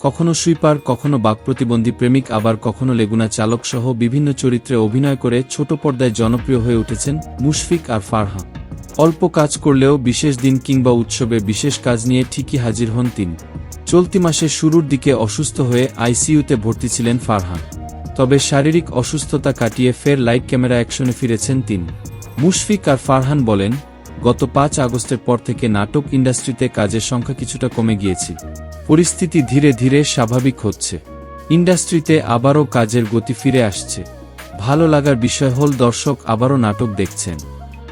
কখনো সুইপার, কখনো বাকপ্রতিবন্ধী প্রেমিক, আবার কখনো লেগুনা চালক সহ বিভিন্ন চরিত্রে অভিনয় করে ছোট পর্দায় জনপ্রিয় হয়ে উঠেছেন মুশফিক আর ফারহা অল্প কাজ করলেও বিশেষ দিন কিংবা উৎসবে বিশেষ কাজ নিয়ে ঠিকই হাজির হন তিনি। চলতি মাসের শুরুর দিকে অসুস্থ হয়ে আইসিইউতে ভর্তি ছিলেন ফারহান। তবে শারীরিক অসুস্থতা কাটিয়ে ফের লাইভ ক্যামেরা অ্যাকশনে ফিরেছেন তিনি। মুশফিক আর ফারহান বলেন গত পাঁচ আগস্টের পর থেকে নাটক ইন্ডাস্ট্রিতে কাজের সংখ্যা কিছুটা কমে গিয়েছিল পরিস্থিতি ধীরে ধীরে স্বাভাবিক হচ্ছে। ইন্ডাস্ট্রিতে আবারও কাজের গতি ফিরে আসছে। ভালো লাগার বিষয় হল দর্শক আবারও নাটক দেখছেন।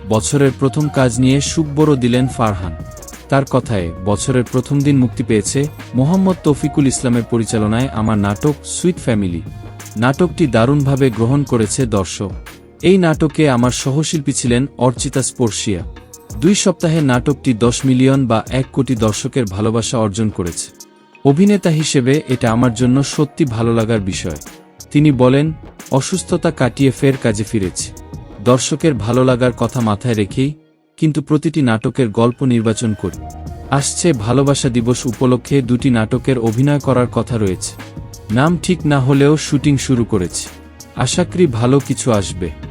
বছরের প্রথম কাজ নিয়ে সুখবরও দিলেন ফারহান। তার কথায়, বছরের প্রথম দিন মুক্তি পেয়েছে মোহাম্মদ তৌফিকুল ইসলামের পরিচালনায় আমার নাটক সুইট ফ্যামিলি। নাটকটি দারুণভাবে গ্রহণ করেছে দর্শক। এই নাটকে আমার সহশিল্পী ছিলেন অর্চিতা স্পর্শিয়া। দুই সপ্তাহে নাটকটি দশ মিলিয়ন বা এক কোটি দর্শকের ভালোবাসা অর্জন করেছে। অভিনেতা হিসেবে এটা আমার জন্য সত্যি ভালো লাগার বিষয়। তিনি বলেন, অসুস্থতা কাটিয়ে ফের কাজে ফিরেছি। দর্শকের ভালো লাগার কথা মাথায় রেখেই কিন্তু প্রতিটি নাটকের গল্প নির্বাচন করি। আসছে ভালোবাসা দিবস উপলক্ষে দুটি নাটকের অভিনয় করার কথা রয়েছে। নাম ঠিক না হলেও শুটিং শুরু করেছি। আশা করি ভালো কিছু আসবে।